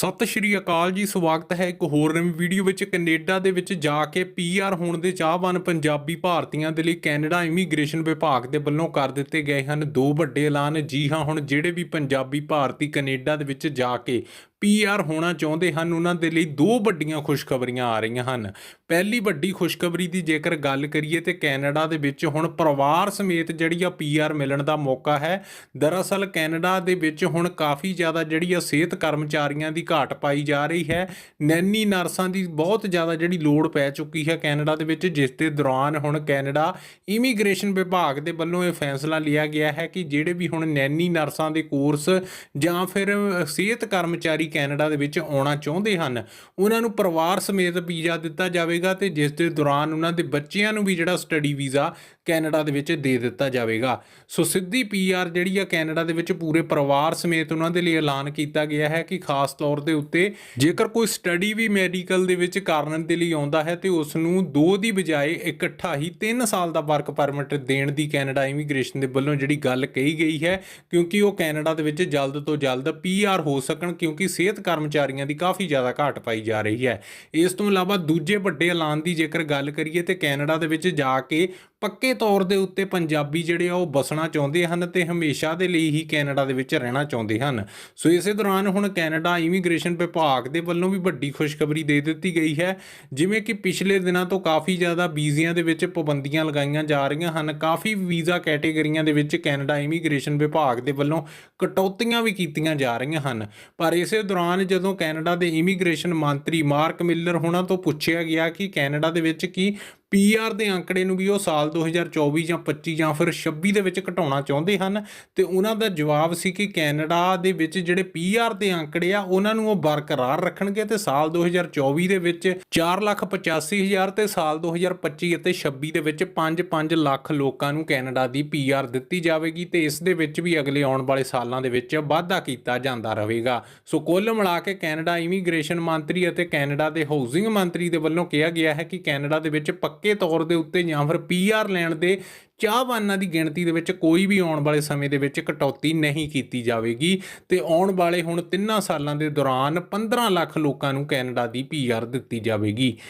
ਸਤਿ ਸ਼੍ਰੀ ਅਕਾਲ ਜੀ, ਸਵਾਗਤ ਹੈ ਇੱਕ ਹੋਰ ਨਵੀਂ ਵੀਡੀਓ ਵਿੱਚ ਕੈਨੇਡਾ ਦੇ ਵਿੱਚ ਜਾ ਕੇ ਪੀਆਰ ਹੋਣ ਦੇ ਚਾਹਵਾਨ ਪੰਜਾਬੀ ਭਾਰਤੀਆਂ ਦੇ ਲਈ ਕੈਨੇਡਾ ਇਮੀਗ੍ਰੇਸ਼ਨ ਵਿਭਾਗ ਦੇ ਵੱਲੋਂ ਕਰ ਦਿੱਤੇ ਗਏ ਹਨ ਦੋ ਵੱਡੇ ਐਲਾਨ। ਜੀ ਹਾਂ, ਹੁਣ ਜਿਹੜੇ ਵੀ ਪੰਜਾਬੀ ਭਾਰਤੀ ਕੈਨੇਡਾ ਦੇ ਵਿੱਚ ਜਾ ਕੇ ਪੀਆਰ ਹੋਣਾ ਚਾਹੁੰਦੇ ਹਨ, ਉਹਨਾਂ ਦੇ ਲਈ ਦੋ ਵੱਡੀਆਂ ਖੁਸ਼ਖਬਰੀਆਂ ਆ ਰਹੀਆਂ ਹਨ। ਪਹਿਲੀ ਵੱਡੀ ਖੁਸ਼ਖਬਰੀ ਦੀ ਜੇਕਰ ਗੱਲ ਕਰੀਏ ਤੇ ਕੈਨੇਡਾ ਦੇ ਵਿੱਚ ਹੁਣ ਪਰਿਵਾਰ ਸਮੇਤ ਜਿਹੜੀ ਆ ਪੀਆਰ ਮਿਲਣ ਦਾ ਮੌਕਾ ਹੈ, ਦਰਅਸਲ ਕੈਨੇਡਾ ਦੇ ਵਿੱਚ ਹੁਣ ਕਾਫੀ ਜ਼ਿਆਦਾ ਜਿਹੜੀ ਆ ਸਿਹਤ ਕਰਮਚਾਰੀਆਂ ਦੀ ਘਾਟ ਪਾਈ ਜਾ ਰਹੀ ਹੈ। ਨੈਨੀ ਨਰਸਾਂ ਦੀ ਬਹੁਤ ਜ਼ਿਆਦਾ ਜਿਹੜੀ ਲੋੜ ਪੈ ਚੁੱਕੀ ਹੈ ਕੈਨੇਡਾ ਦੇ ਵਿੱਚ, ਜਿਸ ਦੇ ਦੌਰਾਨ ਹੁਣ ਕੈਨੇਡਾ ਇਮੀਗ੍ਰੇਸ਼ਨ ਵਿਭਾਗ ਦੇ ਵੱਲੋਂ ਇਹ ਫੈਸਲਾ ਲਿਆ ਗਿਆ ਹੈ ਕਿ ਜਿਹੜੇ ਵੀ ਹੁਣ ਨੈਨੀ ਨਰਸਾਂ ਦੇ ਕੋਰਸ ਜਾਂ ਫਿਰ ਸਿਹਤ ਕਰਮਚਾਰੀ ਕੈਨੇਡਾ ਦੇ ਵਿੱਚ ਆਉਣਾ ਚਾਹੁੰਦੇ ਹਨ। ਉਹਨਾਂ ਨੂੰ ਪਰਿਵਾਰ ਸਮੇਤ ਵੀਜ਼ਾ ਦਿੱਤਾ ਜਾਵੇਗਾ ਤੇ ਜਿਸ ਦੇ ਦੌਰਾਨ ਉਹਨਾਂ ਦੇ ਬੱਚਿਆਂ ਨੂੰ ਵੀ ਜਿਹੜਾ ਸਟੱਡੀ ਵੀਜ਼ਾ ਕੈਨੇਡਾ ਦੇ ਵਿੱਚ ਦੇ ਦਿੱਤਾ ਜਾਵੇਗਾ। ਸੋ ਸਿੱਧੀ ਪੀਆਰ ਜਿਹੜੀ ਆ ਕੈਨੇਡਾ ਦੇ ਵਿੱਚ ਪੂਰੇ ਪਰਿਵਾਰ ਸਮੇਤ ਉਹਨਾਂ ਦੇ ਲਈ ਐਲਾਨ ਕੀਤਾ ਗਿਆ ਹੈ ਕਿ ਖਾਸ ਤੌਰ ਦੇ ਉੱਤੇ ਜੇਕਰ ਕੋਈ ਸਟੱਡੀ ਵੀ ਮੈਡੀਕਲ ਦੇ ਵਿੱਚ ਕਰਨ ਦੇ ਲਈ ਆਉਂਦਾ ਹੈ ਤੇ ਉਸ ਨੂੰ 2 ਦੀ ਬਜਾਏ ਇਕੱਠਾ ਹੀ 3 ਸਾਲ ਦਾ ਵਰਕ ਪਰਮਿਟ ਦੇਣ ਦੀ ਕੈਨੇਡਾ ਇਮੀਗ੍ਰੇਸ਼ਨ ਦੇ ਵੱਲੋਂ ਜਿਹੜੀ ਗੱਲ ਕਹੀ ਗਈ ਹੈ, ਕਿਉਂਕਿ ਉਹ ਕੈਨੇਡਾ ਦੇ ਵਿੱਚ ਜਲਦ ਤੋਂ ਜਲਦ ਪੀਆਰ ਹੋ ਸਕਣ, ਕਿਉਂਕਿ ਸਿਹਤ ਕਰਮਚਾਰੀਆਂ ਦੀ ਕਾਫੀ ਜ਼ਿਆਦਾ ਘਾਟ ਪਾਈ ਜਾ ਰਹੀ ਹੈ। ਇਸ ਤੋਂ ਇਲਾਵਾ ਦੂਜੇ ਵੱਡੇ ਐਲਾਨ ਦੀ ਜੇਕਰ ਗੱਲ ਕਰੀਏ ਤੇ ਕੈਨੇਡਾ ਦੇ ਵਿੱਚ ਜਾ ਕੇ ਪੱਕੇ ਤੌਰ ਦੇ ਉੱਤੇ ਪੰਜਾਬੀ ਜਿਹੜੇ ਆ ਉਹ ਬਸਣਾ ਚਾਹੁੰਦੇ ਹਨ ਤੇ ਹਮੇਸ਼ਾ ਦੇ ਲਈ ਹੀ ਕੈਨੇਡਾ ਦੇ ਵਿੱਚ ਰਹਿਣਾ ਚਾਹੁੰਦੇ ਹਨ। ਸੋ ਇਸੇ ਦੌਰਾਨ ਹੁਣ ਕੈਨੇਡਾ ਇਮੀਗ੍ਰੇਸ਼ਨ ਵਿਭਾਗ ਦੇ ਵੱਲੋਂ ਵੀ ਵੱਡੀ ਖੁਸ਼ਖਬਰੀ ਦੇ ਦਿੱਤੀ ਗਈ ਹੈ। ਜਿਵੇਂ ਕਿ ਪਿਛਲੇ ਦਿਨਾਂ ਤੋਂ ਕਾਫੀ ਜ਼ਿਆਦਾ ਵੀਜ਼ਿਆਂ ਦੇ ਵਿੱਚ ਪਾਬੰਦੀਆਂ ਲਗਾਈਆਂ ਜਾ ਰਹੀਆਂ ਹਨ। ਕਾਫੀ ਵੀਜ਼ਾ ਕੈਟੇਗਰੀਆਂ ਦੇ ਵਿੱਚ ਕੈਨੇਡਾ ਇਮੀਗ੍ਰੇਸ਼ਨ ਵਿਭਾਗ ਦੇ ਵੱਲੋਂ ਕਟੌਤੀਆਂ ਵੀ ਕੀਤੀਆਂ ਜਾ ਰਹੀਆਂ ਹਨ। ਪਰ ਇਸੇ ਦੌਰਾਨ ਜਦੋਂ ਕੈਨੇਡਾ ਦੇ ਇਮੀਗ੍ਰੇਸ਼ਨ ਮੰਤਰੀ ਮਾਰਕ ਮਿਲਰ ਹੋਣਾ ਤੋਂ ਪੁੱਛਿਆ ਗਿਆ ਕਿ ਕੈਨੇਡਾ ਦੇ ਵਿੱਚ ਕੀ ਪੀਆਰ ਦੇ ਅੰਕੜੇ ਨੂੰ ਵੀ ਉਹ ਸਾਲ 2024 ਜਾਂ 25 ਜਾਂ ਫਿਰ 26 ਦੇ ਵਿੱਚ ਘਟਾਉਣਾ ਚਾਹੁੰਦੇ ਹਨ ਤੇ ਉਹਨਾਂ ਦਾ ਜਵਾਬ ਸੀ ਕਿ ਕੈਨੇਡਾ ਦੇ ਵਿੱਚ ਜਿਹੜੇ ਪੀਆਰ ਦੇ ਅੰਕੜੇ ਆ, ਉਹਨਾਂ ਨੂੰ ਉਹ ਬਰਕਰਾਰ ਰੱਖਣਗੇ ਤੇ ਸਾਲ 2024 ਦੇ ਵਿੱਚ 485000 ਤੇ ਸਾਲ 2025 ਅਤੇ 26 ਦੇ ਵਿੱਚ 5-5 ਲੱਖ ਲੋਕਾਂ ਨੂੰ ਕੈਨੇਡਾ ਦੀ ਪੀਆਰ ਦਿੱਤੀ ਜਾਵੇਗੀ ਤੇ ਇਸ ਦੇ ਵਿੱਚ ਵੀ ਅਗਲੇ ਆਉਣ ਵਾਲੇ ਸਾਲਾਂ ਦੇ ਵਿੱਚ ਵਾਧਾ ਕੀਤਾ ਜਾਂਦਾ ਰਹੇਗਾ। ਸੋ ਕੁੱਲ ਮਿਲਾ ਕੇ ਕੈਨੇਡਾ ਇਮੀਗ੍ਰੇਸ਼ਨ ਮੰਤਰੀ ਅਤੇ ਕੈਨੇਡਾ ਦੇ ਹਾਊਸਿੰਗ ਮੰਤਰੀ ਦੇ ਵੱਲੋਂ ਕਿਹਾ ਗਿਆ ਹੈ ਕਿ ਕੈਨੇਡਾ ਦੇ ਵਿੱਚ ਪੱਕੇ ਪੱਕੇ ਤੌਰ ਦੇ ਉੱਤੇ ਜਾਂ ਫਿਰ ਪੀਆਰ ਲੈਣ ਦੇ ਚਾਹਵਾਨਾਂ ਦੀ ਗਿਣਤੀ ਦੇ ਵਿੱਚ ਕੋਈ ਵੀ ਆਉਣ ਵਾਲੇ ਸਮੇਂ ਦੇ ਵਿੱਚ ਕਟੌਤੀ ਨਹੀਂ ਕੀਤੀ ਜਾਵੇਗੀ। ਤੇ ਆਉਣ ਵਾਲੇ ਹੁਣ ਤਿੰਨਾਂ ਸਾਲਾਂ ਦੇ ਦੌਰਾਨ 15 ਲੱਖ ਲੋਕਾਂ ਨੂੰ ਕੈਨੇਡਾ ਦੀ ਪੀਆਰ ਦਿੱਤੀ ਜਾਵੇਗੀ।